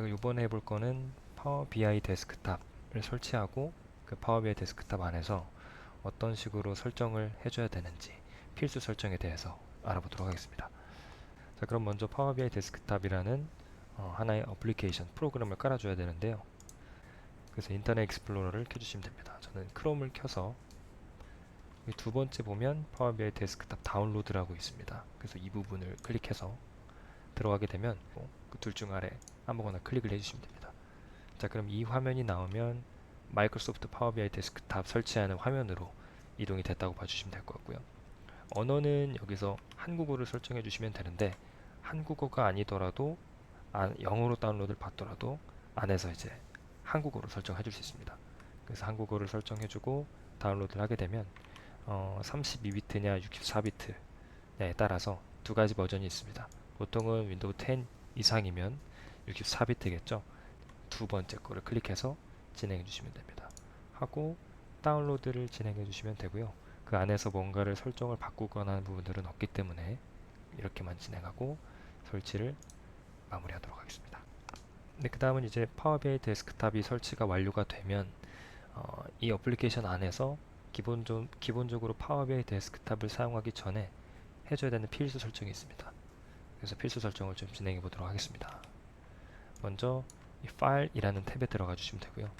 저희가 이번에 해볼 거는 파워 BI 데스크탑을 설치하고 그 파워 BI 데스크탑 안에서 어떤 식으로 설정을 해줘야 되는지 필수 설정에 대해서 알아보도록 하겠습니다. 자, 그럼 먼저 파워 BI 데스크탑이라는 어, 하나의 어플리케이션 프로그램을 깔아줘야 되는데요. 그래서 인터넷 익스플로러를 켜주시면 됩니다. 저는 크롬을 켜서 두 번째 보면 파워 BI 데스크탑 다운로드라고 있습니다. 그래서 이 부분을 클릭해서 들어가게 되면 그 둘 중 아래 아무거나 클릭을 해주시면 됩니다. 자 그럼 이 화면이 나오면 마이크로소프트 파워 BI 데스크탑 설치하는 화면으로 이동이 됐다고 봐주시면 될 것 같고요. 언어는 여기서 한국어를 설정해 주시면 되는데 한국어가 아니더라도 아, 영어로 다운로드를 받더라도 안에서 이제 한국어로 설정해 줄 수 있습니다. 그래서 한국어를 설정해 주고 다운로드를 하게 되면 어, 32비트냐 64비트냐에 따라서 두 가지 버전이 있습니다. 보통은 윈도우 10 이상이면 64비트겠죠. 두 번째 거를 클릭해서 진행해 주시면 됩니다. 하고 다운로드를 진행해 주시면 되고요. 그 안에서 뭔가를 설정을 바꾸거나 하는 부분들은 없기 때문에 이렇게만 진행하고 설치를 마무리하도록 하겠습니다. 네, 그 다음은 이제 파워 BI 데스크탑이 설치가 완료가 되면 어, 이 어플리케이션 안에서 기본적, 기본적으로 파워 BI 데스크탑을 사용하기 전에 해줘야 되는 필수 설정이 있습니다. 그래서 필수 설정을 좀 진행해 보도록 하겠습니다. 먼저 이 파일이라는 탭에 들어가 주시면 되고요.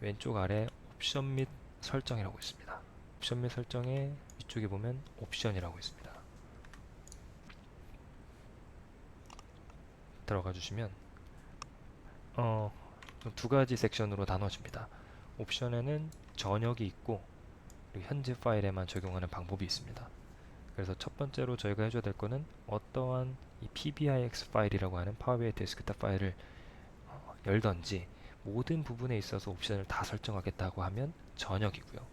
왼쪽 아래 옵션 및 설정이라고 있습니다. 옵션 및 설정에 위쪽에 보면 옵션이라고 있습니다. 들어가 주시면 어, 두 가지 섹션으로 나눠집니다. 옵션에는 전역이 있고 현재 파일에만 적용하는 방법이 있습니다. 그래서 첫 번째로 저희가 해줘야 될 거는 어떠한 이 PBIX 파일이라고 하는 파워비아이 데스크탑 파일을 어, 열던지 모든 부분에 있어서 옵션을 다 설정하겠다고 하면 전역이고요.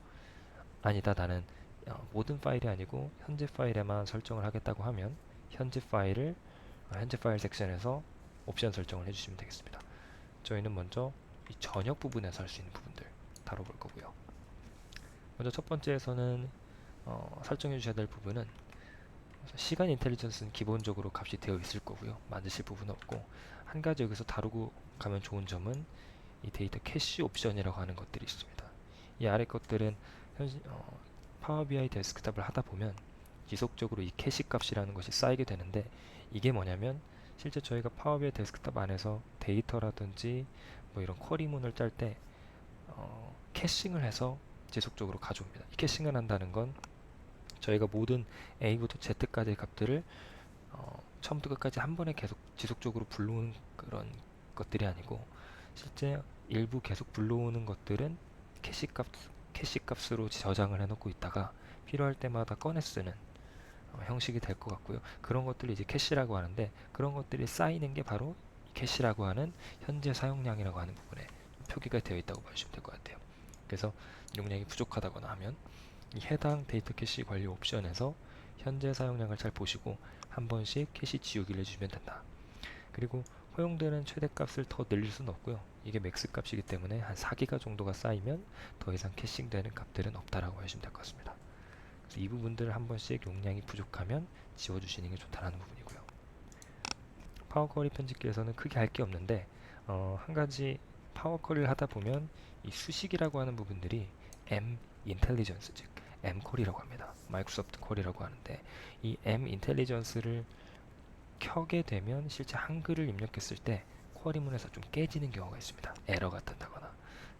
아니다 나는 어, 모든 파일이 아니고 현재 파일에만 설정을 하겠다고 하면 현재 파일을 어, 현재 파일 섹션에서 옵션 설정을 해주시면 되겠습니다. 저희는 먼저 이 전역 부분에서 할 수 있는 부분들 다뤄볼 거고요. 먼저 첫 번째에서는 어, 설정해 주셔야 될 부분은 시간 인텔리전스는 기본적으로 값이 되어 있을 거고요. 만드실 부분은 없고 한 가지 여기서 다루고 가면 좋은 점은 이 데이터 캐시 옵션이라고 하는 것들이 있습니다. 이 아래 것들은 현 어, 파워 BI 데스크탑을 하다 보면 지속적으로 이 캐시 값이라는 것이 쌓이게 되는데 이게 뭐냐면 실제 저희가 파워 BI 데스크탑 안에서 데이터라든지 뭐 이런 쿼리문을 짤때 어, 캐싱을 해서 지속적으로 가져옵니다. 이 캐싱을 한다는 건 저희가 모든 A부터 Z까지의 값들을 어, 처음부터 끝까지 한 번에 계속 지속적으로 불러오는 그런 것들이 아니고 실제 일부 계속 불러오는 것들은 캐시 값 캐시 값으로 저장을 해놓고 있다가 필요할 때마다 꺼내 쓰는 어, 형식이 될 것 같고요. 그런 것들이 이제 캐시라고 하는데 그런 것들이 쌓이는 게 바로 이 캐시라고 하는 현재 사용량이라고 하는 부분에 표기가 되어 있다고 봐주시면 될 것 같아요. 그래서 용량이 부족하다거나 하면 이 해당 데이터 캐시 관리 옵션에서 현재 사용량을 잘 보시고 한 번씩 캐시 지우기를 해주시면 된다. 그리고 허용되는 최대값을 더 늘릴 수는 없고요. 이게 맥스 값이기 때문에 한 4기가 정도가 쌓이면 더 이상 캐싱되는 값들은 없다라고 하시면 될 것 같습니다. 그래서 이 부분들을 한 번씩 용량이 부족하면 지워주시는 게 좋다라는 부분이고요. 파워 쿼리 편집기에서는 크게 할 게 없는데 어, 한 가지 파워 쿼리를 하다 보면 이 수식이라고 하는 부분들이 M 인텔리전스 즉 M 콜이라고 합니다. 마이크로소프트 콜이라고 하는데 이 M 인텔리전스를 켜게 되면 실제 한글을 입력했을 때 쿼리문에서 좀 깨지는 경우가 있습니다. 에러가 뜬다거나.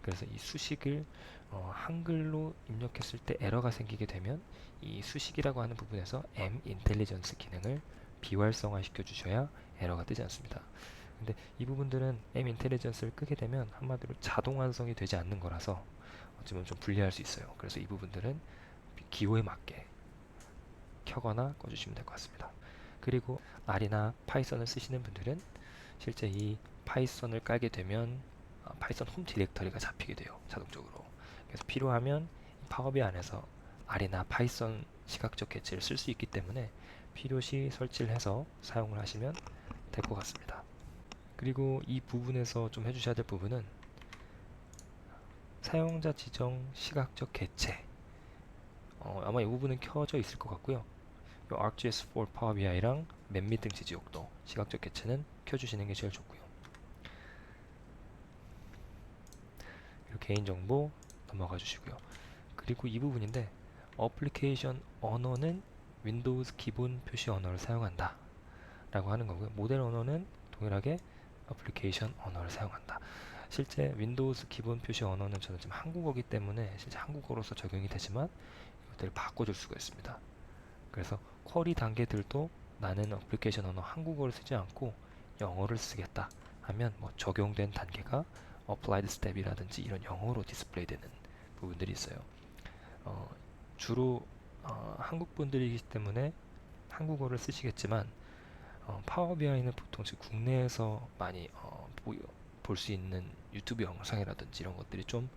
그래서 이 수식을 어, 한글로 입력했을 때 에러가 생기게 되면 이 수식이라고 하는 부분에서 M 인텔리전스 기능을 비활성화 시켜 주셔야 에러가 뜨지 않습니다. 근데 이 부분들은 M 인텔리전스를 끄게 되면 한마디로 자동 완성이 되지 않는 거라서 어쩌면 좀 불리할 수 있어요. 그래서 이 부분들은 기호에 맞게 켜거나 꺼주시면 될 것 같습니다. 그리고 R이나 파이썬을 쓰시는 분들은 실제 이 파이썬을 깔게 되면 어, 파이썬 홈 디렉터리가 잡히게 돼요. 자동적으로. 그래서 필요하면 파워비 안에서 R이나 파이썬 시각적 개체를 쓸 수 있기 때문에 필요시 설치를 해서 사용을 하시면 될 것 같습니다. 그리고 이 부분에서 좀 해주셔야 될 부분은 사용자 지정 시각적 개체 어, 아마 이 부분은 켜져 있을 것 같고요. 이 ArcGIS4 Power BI랑 맵 및 등지 지역도 시각적 개체는 켜주시는 게 제일 좋고요. 개인정보 넘어가 주시고요. 그리고 이 부분인데 어플리케이션 언어는 윈도우즈 기본 표시 언어를 사용한다 라고 하는 거고요. 모델 언어는 동일하게 어플리케이션 언어를 사용한다. 실제 윈도우즈 기본 표시 언어는 저는 지금 한국어기 때문에 실제 한국어로서 적용이 되지만 것들을 바꿔줄 수가 있습니다. 그래서 쿼리 단계들도 나는 어플리케이션 언어 한국어를 쓰지 않고 영어를 쓰겠다 하면 뭐 적용된 단계가 applied step이라든지 이런 영어로 디스플레이 되는 부분들이 있어요. 어, 주로 어, 한국 분들이기 때문에 한국어를 쓰시겠지만 어, 파워 BI는 보통 지금 국내에서 많이 어, 볼수 있는 유튜브 영상이라든지 이런 것들이 좀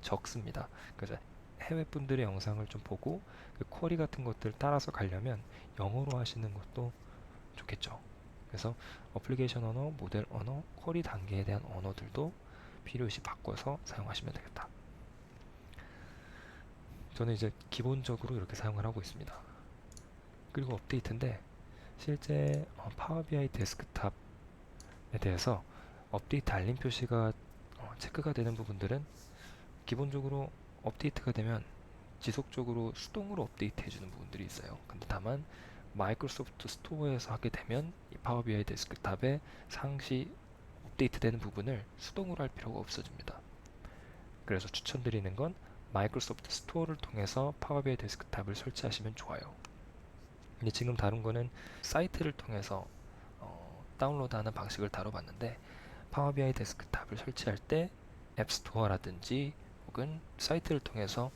적습니다. 그래서 해외 분들의 영상을 좀 보고 그 쿼리 같은 것들 따라서 가려면 영어로 하시는 것도 좋겠죠. 그래서 어플리케이션 언어, 모델 언어, 쿼리 단계에 대한 언어들도 필요시 바꿔서 사용하시면 되겠다. 저는 이제 기본적으로 이렇게 사용을 하고 있습니다. 그리고 업데이트인데 실제 어, 파워 BI 데스크탑에 대해서 업데이트 알림 표시가 어, 체크가 되는 부분들은 기본적으로 업데이트가 되면 지속적으로 수동으로 업데이트 해주는 부분들이 있어요. 근데 다만 마이크로소프트 스토어에서 하게 되면 이 파워 BI 데스크탑에 상시 업데이트되는 부분을 수동으로 할 필요가 없어집니다. 그래서 추천드리는 건 마이크로소프트 스토어를 통해서 파워 BI 데스크탑을 설치하시면 좋아요. 근데 지금 다룬 거는 사이트를 통해서 어, 다운로드하는 방식을 다뤄봤는데 파워 BI 데스크탑을 설치할 때 앱스토어라든지 혹은 사이트를 통해서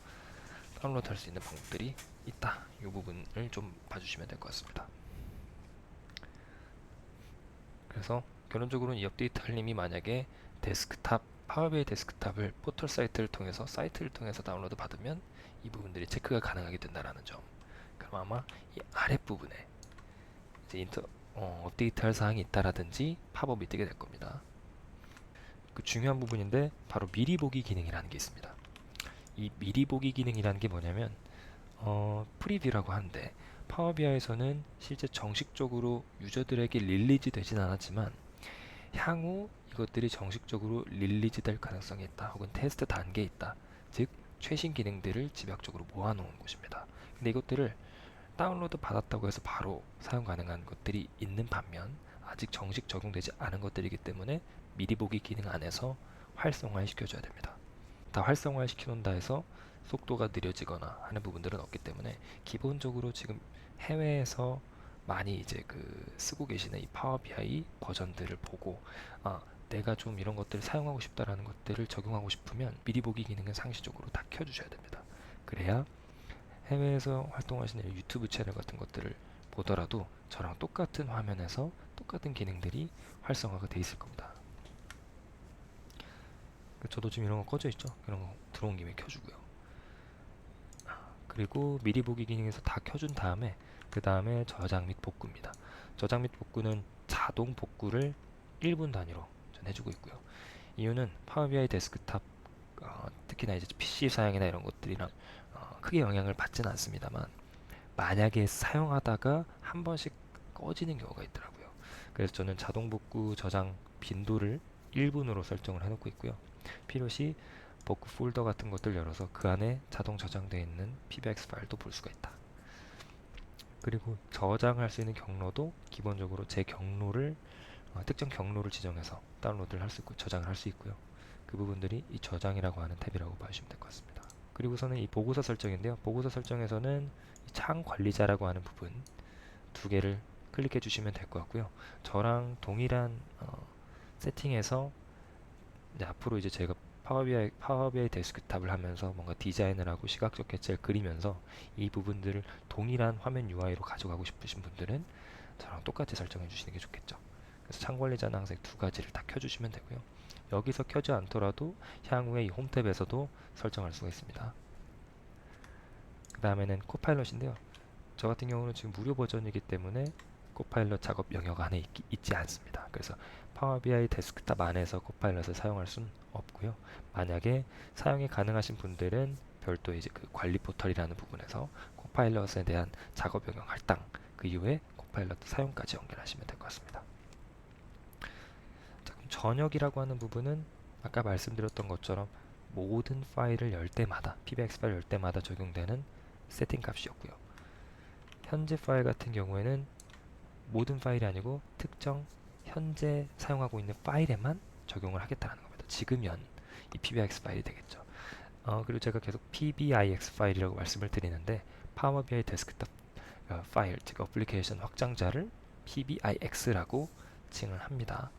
다운로드 할 수 있는 방법들이 있다. 이 부분을 좀 봐주시면 될 것 같습니다. 그래서 결론적으로는 이 업데이트 알림이 만약에 데스크탑 파워비아이 데스크탑을 포털 사이트를 통해서 사이트를 통해서 다운로드 받으면 이 부분들이 체크가 가능하게 된다라는 점. 그럼 아마 이 아랫부분에 이제 인터 어, 업데이트할 사항이 있다라든지 팝업이 뜨게 될 겁니다. 그 중요한 부분인데 바로 미리 보기 기능이라는 게 있습니다. 이 미리 보기 기능이라는 게 뭐냐면 어, 프리뷰라고 하는데 파워비아이에서는 실제 정식적으로 유저들에게 릴리즈 되진 않았지만 향후 이것들이 정식적으로 릴리즈 될 가능성이 있다 혹은 테스트 단계에 있다 즉 최신 기능들을 집약적으로 모아놓은 곳입니다 근데 이것들을 다운로드 받았다고 해서 바로 사용 가능한 것들이 있는 반면 아직 정식 적용되지 않은 것들이기 때문에 미리 보기 기능 안에서 활성화 시켜줘야 됩니다 다 활성화 시켜놓는다 해서 속도가 느려지거나 하는 부분들은 없기 때문에 기본적으로 지금 해외에서 많이 이제 그 쓰고 계시는 이 파워 BI 버전들을 보고 아 내가 좀 이런 것들을 사용하고 싶다라는 것들을 적용하고 싶으면 미리 보기 기능은 상시적으로 다 켜주셔야 됩니다. 그래야 해외에서 활동하시는 유튜브 채널 같은 것들을 보더라도 저랑 똑같은 화면에서 똑같은 기능들이 활성화가 돼 있을 겁니다. 저도 지금 이런 거 꺼져 있죠? 이런 거 들어온 김에 켜주고요. 그리고 미리 보기 기능에서 다 켜준 다음에 그 다음에 저장 및 복구입니다. 저장 및 복구는 자동 복구를 1분 단위로 전 해주고 있고요. 이유는 파워비아이 데스크탑 어, 특히나 이제 PC 사양이나 이런 것들이랑 어, 크게 영향을 받지는 않습니다만 만약에 사용하다가 한 번씩 꺼지는 경우가 있더라고요. 그래서 저는 자동 복구 저장 빈도를 1분으로 설정을 해놓고 있고요. 필요시 복구 폴더 같은 것들 열어서 그 안에 자동 저장되어 있는 PBX 파일도 볼 수가 있다. 그리고 저장할 수 있는 경로도 기본적으로 제 경로를 어, 특정 경로를 지정해서 다운로드를 할 수 있고 저장을 할 수 있고요. 그 부분들이 이 저장이라고 하는 탭이라고 봐주시면 될 것 같습니다. 그리고서는 이 보고서 설정인데요. 보고서 설정에서는 창 관리자라고 하는 부분 두 개를 클릭해 주시면 될 것 같고요. 저랑 동일한 어, 세팅에서 이제 앞으로 이제 제가 파워비아이, 파워비아이 데스크탑을 하면서 뭔가 디자인을 하고 시각적 개체를 그리면서 이 부분들을 동일한 화면 UI로 가져가고 싶으신 분들은 저랑 똑같이 설정해 주시는 게 좋겠죠. 그래서 창관리자는 항상 두 가지를 다 켜주시면 되고요. 여기서 켜지 않더라도 향후에 이 홈탭에서도 설정할 수가 있습니다. 그 다음에는 코파일럿인데요. 저 같은 경우는 지금 무료 버전이기 때문에 코파일럿 작업 영역 안에 있, 지 않습니다. 그래서 파워 BI 데스크탑 안에서 코파일럿을 사용할 수는 없고요. 만약에 사용이 가능하신 분들은 별도 이제 그 관리 포털이라는 부분에서 코파일럿에 대한 작업 영역 할당 그 이후에 코파일럿 사용까지 연결하시면 될 것 같습니다. 자, 그럼 전역이라고 하는 부분은 아까 말씀드렸던 것처럼 모든 파일을 열 때마다 PBX 파일 열 때마다 적용되는 세팅 값이었고요. 현재 파일 같은 경우에는 모든 파일이 아니고 특정 현재 사용하고 있는 파일에만 적용을 하겠다는 겁니다. 지금연 이 PBIX 파일이 되겠죠. 어, 그리고 제가 계속 PBIX 파일이라고 말씀을 드리는데 파워 BI 데스크탑 어, 파일, 즉 어플리케이션 확장자를 PBIX라고 칭을 합니다.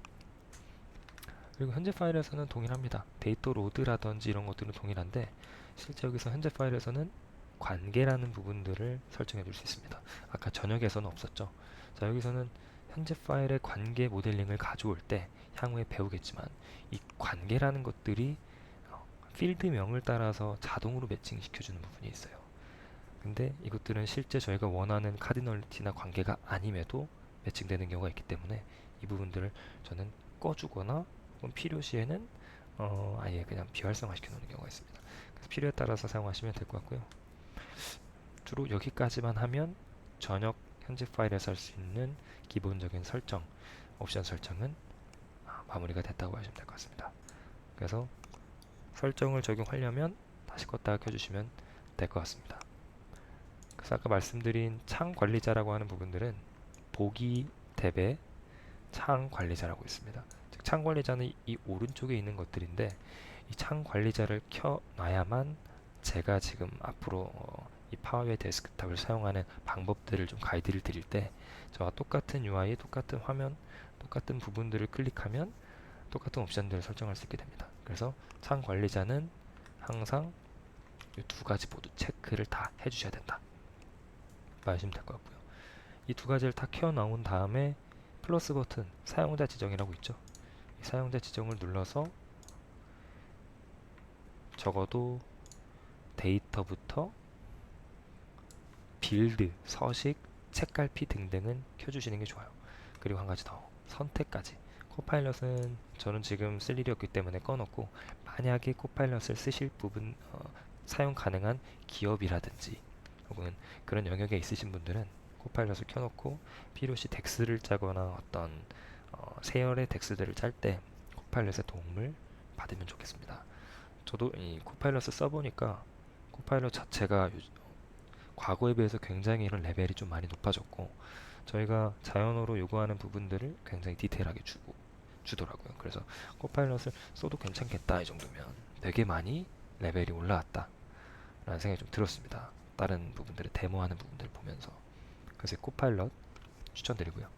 그리고 현재 파일에서는 동일합니다. 데이터 로드라든지 이런 것들은 동일한데 실제 여기서 현재 파일에서는 관계라는 부분들을 설정해 줄 수 있습니다. 아까 전역에서는 없었죠. 자, 여기서는 현재 파일의 관계 모델링을 가져올 때 향후에 배우겠지만 이 관계라는 것들이 어, 필드명을 따라서 자동으로 매칭 시켜주는 부분이 있어요. 근데 이것들은 실제 저희가 원하는 카디널리티나 관계가 아님에도 매칭되는 경우가 있기 때문에 이 부분들을 저는 꺼주거나 필요시에는 어, 아예 그냥 비활성화 시켜 놓는 경우가 있습니다. 그래서 필요에 따라서 사용하시면 될 것 같고요. 주로 여기까지만 하면 전역 현재 파일에서 할 수 있는 기본적인 설정, 옵션 설정은 아, 마무리가 됐다고 하시면 될 것 같습니다. 그래서 설정을 적용하려면 다시 껐다가 켜주시면 될 것 같습니다. 그래서 아까 말씀드린 창 관리자라고 하는 부분들은 보기 탭에 창 관리자라고 있습니다. 즉, 창 관리자는 이 오른쪽에 있는 것들인데 이 창 관리자를 켜놔야만 제가 지금 앞으로 어, 이 파워웨이 데스크탑을 사용하는 방법들을 좀 가이드를 드릴 때 저와 똑같은 UI, 똑같은 화면, 똑같은 부분들을 클릭하면 똑같은 옵션들을 설정할 수 있게 됩니다. 그래서 창 관리자는 항상 이 두 가지 모두 체크를 다 해주셔야 된다. 봐주시면 될 것 같고요. 이 두 가지를 다 켜놓은 다음에 플러스 버튼 사용자 지정이라고 있죠. 이 사용자 지정을 눌러서 적어도 데이터부터 빌드, 서식, 책갈피 등등은 켜주시는 게 좋아요. 그리고 한 가지 더 선택까지. 코파일럿은 저는 지금 쓸 일이 없기 때문에 꺼놓고 만약에 코파일럿을 쓰실 부분 어, 사용 가능한 기업이라든지 혹은 그런 영역에 있으신 분들은 코파일럿을 켜놓고 필요시 덱스를 짜거나 어떤 어, 세열의 덱스들을 짤 때 코파일럿의 도움을 받으면 좋겠습니다. 저도 이 코파일럿을 써보니까 코파일럿 자체가 요- 과거에 비해서 굉장히 이런 레벨이 좀 많이 높아졌고 저희가 자연어로 요구하는 부분들을 굉장히 디테일하게 주고 주더라고요. 그래서 코파일럿을 써도 괜찮겠다 이 정도면 되게 많이 레벨이 올라왔다 라는 생각이 좀 들었습니다. 다른 부분들을 데모하는 부분들을 보면서 그래서 코파일럿 추천드리고요.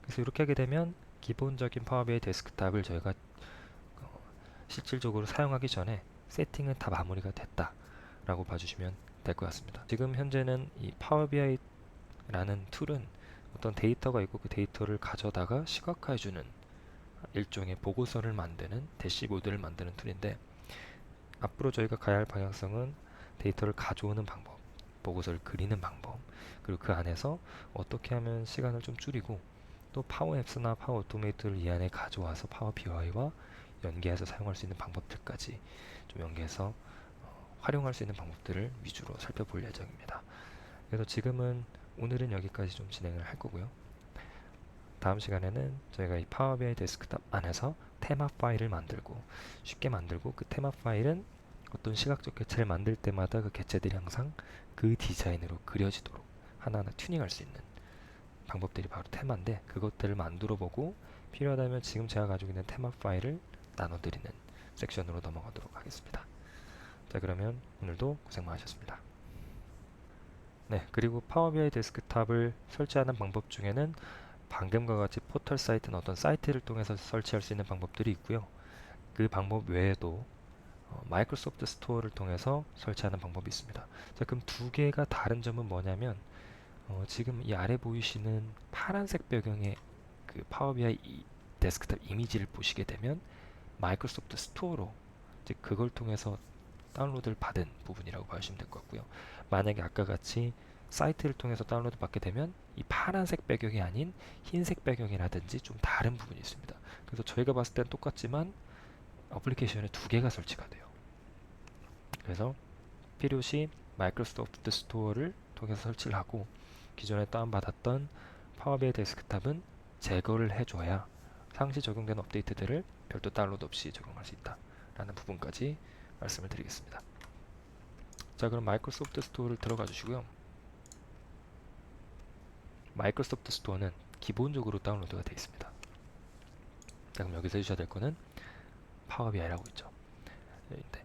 그래서 이렇게 하게 되면 기본적인 파워비아이 데스크탑을 저희가 어, 실질적으로 사용하기 전에 세팅은 다 마무리가 됐다 라고 봐주시면 될 것 같습니다. 지금 현재는 이 파워비아이라는 툴은 어떤 데이터가 있고 그 데이터를 가져다가 시각화해주는 일종의 보고서를 만드는 대시보드를 만드는 툴인데 앞으로 저희가 가야 할 방향성은 데이터를 가져오는 방법, 보고서를 그리는 방법, 그리고 그 안에서 어떻게 하면 시간을 좀 줄이고 또 파워 앱스나 파워 오토메이트를 이 안에 가져와서 파워 BI와 연계해서 사용할 수 있는 방법들까지 좀 연계해서 어, 활용할 수 있는 방법들을 위주로 살펴볼 예정입니다. 그래서 지금은 오늘은 여기까지 좀 진행을 할 거고요. 다음 시간에는 저희가 이 파워 BI 데스크탑 안에서 테마 파일을 만들고 쉽게 만들고 그 테마 파일은 어떤 시각적 개체를 만들 때마다 그 개체들이 항상 그 디자인으로 그려지도록 하나하나 튜닝할 수 있는 방법들이 바로 테마인데 그것들을 만들어 보고 필요하다면 지금 제가 가지고 있는 테마 파일을 나눠드리는 섹션으로 넘어가도록 하겠습니다. 자 그러면 오늘도 고생 많으셨습니다. 네 그리고 파워비아이 데스크탑을 설치하는 방법 중에는 방금과 같이 포털 사이트나 어떤 사이트를 통해서 설치할 수 있는 방법들이 있고요. 그 방법 외에도 어, 마이크로소프트 스토어를 통해서 설치하는 방법이 있습니다. 자, 그럼 두 개가 다른 점은 뭐냐면 어, 지금 이 아래 보이시는 파란색 배경의 그 파워비아이 이 데스크탑 이미지를 보시게 되면 마이크로소프트 스토어로 즉 그걸 통해서 다운로드를 받은 부분이라고 봐주시면 될 것 같고요. 만약에 아까 같이 사이트를 통해서 다운로드 받게 되면 이 파란색 배경이 아닌 흰색 배경이라든지 좀 다른 부분이 있습니다. 그래서 저희가 봤을 땐 똑같지만 어플리케이션에 두 개가 설치가 돼요. 그래서 필요시 마이크로소프트 스토어를 통해서 설치를 하고 기존에 다운받았던 파워비아이 데스크탑은 제거를 해줘야 상시 적용된 업데이트들을 별도 다운로드 없이 적용할 수 있다. 라는 부분까지 말씀을 드리겠습니다. 자 그럼 마이크로소프트 스토어를 들어가 주시고요. 마이크로소프트 스토어는 기본적으로 다운로드가 되어 있습니다. 자 그럼 여기서 해주셔야 될 거는 파워비아이라고 있죠. 근데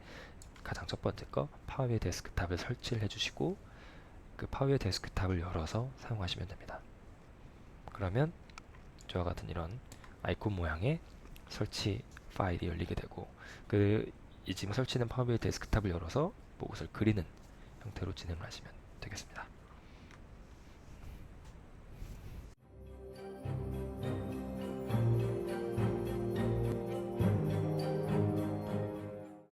가장 첫 번째 거 파워비아이 데스크탑을 설치를 해주시고 그 파워비아이 데스크탑을 열어서 사용하시면 됩니다. 그러면 저와 같은 이런 아이콘 모양의 설치 파일이 열리게 되고 그 이 지금 설치된 파워비아이 데스크탑을 열어서 무엇을 그리는 형태로 진행을 하시면 되겠습니다.